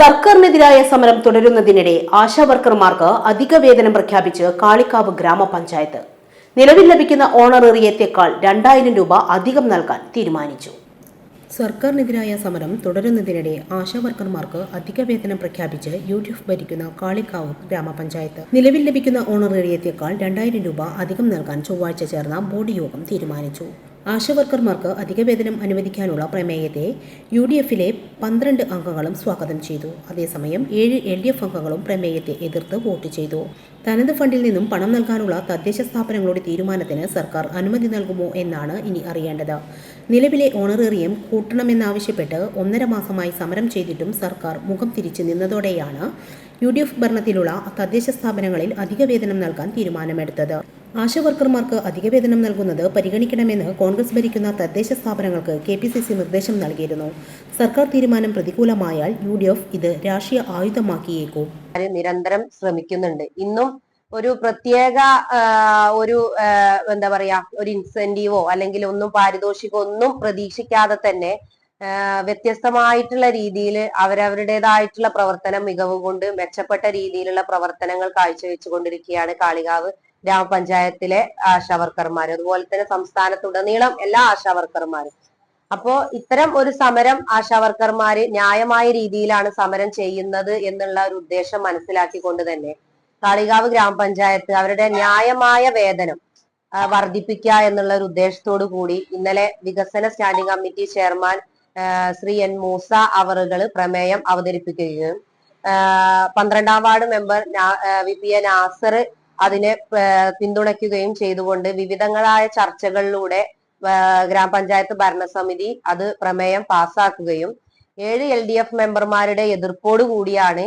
സർക്കാരിനെതിരായ സമരം തുടരുന്നതിനിടെ ആശാവർക്കർമാർക്ക് അധിക വേതനം പ്രഖ്യാപിച്ച് കാളിക്കാവ് ഗ്രാമപഞ്ചായത്ത്. നിലവിൽ ലഭിക്കുന്ന ഓണറേറിയത്തേക്കാൾ രണ്ടായിരം രൂപ അധികം നൽകാൻ തീരുമാനിച്ചു. സർക്കാരിനെതിരായ സമരം തുടരുന്നതിനിടെ ആശാവർക്കർമാർക്ക് അധിക വേതനം പ്രഖ്യാപിച്ച് യു ഡി എഫ് ഭരിക്കുന്ന കാളിക്കാവ് ഗ്രാമപഞ്ചായത്ത്. നിലവിൽ ലഭിക്കുന്ന ഓണറേറിയത്തേക്കാൾ രണ്ടായിരം രൂപ അധികം നൽകാൻ ചൊവ്വാഴ്ച ചേർന്ന ബോർഡ് യോഗം തീരുമാനിച്ചു. ആശാവർക്കർമാർക്ക് അധിക വേതനം അനുവദിക്കാനുള്ള പ്രമേയത്തെ യു ഡി എഫിലെ പന്ത്രണ്ട് അംഗങ്ങളും സ്വാഗതം ചെയ്തു. അതേസമയം ഏഴ് എൽ ഡി എഫ് അംഗങ്ങളും പ്രമേയത്തെ എതിർത്ത് വോട്ട് ചെയ്തു. തനത് ഫണ്ടിൽ നിന്നും പണം നൽകാനുള്ള തദ്ദേശ സ്ഥാപനങ്ങളുടെ തീരുമാനത്തിന് സർക്കാർ അനുമതി നൽകുമോ എന്നാണ് ഇനി അറിയേണ്ടത്. നിലവിലെ ഓണറേറിയം കൂട്ടണമെന്നാവശ്യപ്പെട്ട് ഒന്നര മാസമായി സമരം ചെയ്തിട്ടും സർക്കാർ മുഖം തിരിച്ചു നിന്നതോടെയാണ് യു ഡി എഫ് ഭരണത്തിലുള്ള തദ്ദേശ സ്ഥാപനങ്ങളിൽ അധിക വേതനം നൽകാൻ തീരുമാനമെടുത്തത്. ആശാവർക്കർമാർക്ക് അധിക വേതനം നൽകുന്നത് പരിഗണിക്കണമെന്ന് കോൺഗ്രസ് ഭരിക്കുന്ന തദ്ദേശ സ്ഥാപനങ്ങൾക്ക് കെ പി സി സി നിർദ്ദേശം നൽകിയിരുന്നു. സർക്കാർ തീരുമാനം പ്രതികൂലമായാൽ യു ഡി എഫ് ഇത് രാഷ്ട്രീയ ആയുധമാക്കിയേക്കും. നിരന്തരം ശ്രമിക്കുന്നുണ്ട്. ഇന്നും ഒരു പ്രത്യേക ഒരു എന്താ പറയാ ഒരു ഇൻസെന്റീവോ അല്ലെങ്കിൽ ഒന്നും പാരിതോഷികമോ ഒന്നും പ്രതീക്ഷിക്കാതെ തന്നെ വ്യത്യസ്തമായിട്ടുള്ള രീതിയിൽ അവരവരുടേതായിട്ടുള്ള പ്രവർത്തന മികവ് കൊണ്ട് മെച്ചപ്പെട്ട രീതിയിലുള്ള പ്രവർത്തനങ്ങൾ കാഴ്ചവെച്ചുകൊണ്ടിരിക്കുകയാണ് കാളികാവ് ഗ്രാമപഞ്ചായത്തിലെ ആശാവർക്കർമാർ അതുപോലെ തന്നെ സംസ്ഥാനത്തുടനീളം എല്ലാ ആശാവർക്കർമാരും. അപ്പോ ഇത്തരം ഒരു സമരം ആശാവർക്കർമാര് ന്യായമായ രീതിയിലാണ് സമരം ചെയ്യുന്നത് എന്നുള്ള ഒരു ഉദ്ദേശം മനസ്സിലാക്കിക്കൊണ്ട് തന്നെ കാളികാവ് ഗ്രാമപഞ്ചായത്ത് അവരുടെ ന്യായമായ വേതനം വർദ്ധിപ്പിക്കുക എന്നുള്ള ഒരു ഉദ്ദേശത്തോടു കൂടി ഇന്നലെ വികസന standing committee chairman Shri N Moosa അവറുകൾ പ്രമേയം അവതരിപ്പിക്കുകയും പന്ത്രണ്ടാം ward member V P A Nasar അതിനെ പിന്തുണയ്ക്കുകയും ചെയ്തുകൊണ്ട് വിവിധങ്ങളായ ചർച്ചകളിലൂടെ ഗ്രാമപഞ്ചായത്ത് ഭരണസമിതി അത് പ്രമേയം പാസ്സാക്കുകയും ഏഴ് എൽ ഡി എഫ് മെമ്പർമാരുടെ എതിർപ്പോടു കൂടിയാണ്